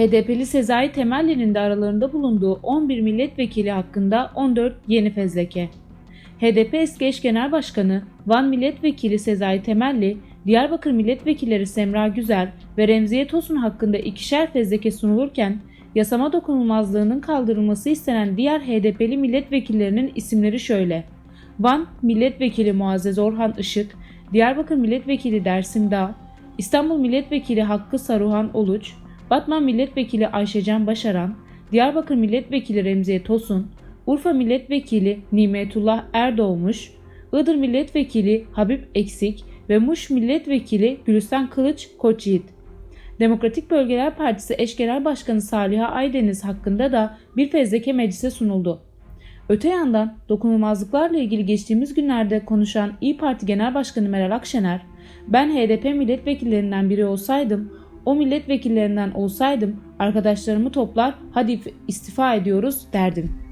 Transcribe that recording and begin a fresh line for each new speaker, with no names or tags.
HDP'li Sezai Temelli'nin de aralarında bulunduğu 11 milletvekili hakkında 14 yeni fezleke. HDP eski eş genel başkanı Van Milletvekili Sezai Temelli, Diyarbakır milletvekilleri Semra Güzel ve Remziye Tosun hakkında ikişer fezleke sunulurken yasama dokunulmazlığının kaldırılması istenen diğer HDP'li milletvekillerinin isimleri şöyle. Van Milletvekili Muazzez Orhan Işık, Diyarbakır Milletvekili Dersim Dağ, İstanbul Milletvekili Hakkı Saruhan Oluç, Batman Milletvekili Ayşecan Başaran, Diyarbakır Milletvekili Remziye Tosun, Urfa Milletvekili Nimetullah Erdoğmuş, Iğdır Milletvekili Habib Eksik ve Muş Milletvekili Gülistan Kılıç Koçyiğit. Demokratik Bölgeler Partisi eş genel başkanı Saliha Aydeniz hakkında da bir fezleke meclise sunuldu. Öte yandan dokunulmazlıklarla ilgili geçtiğimiz günlerde konuşan İyi Parti Genel Başkanı Meral Akşener, ben HDP milletvekillerinden biri olsaydım, o milletvekillerinden olsaydım arkadaşlarımı toplar hadi istifa ediyoruz derdim.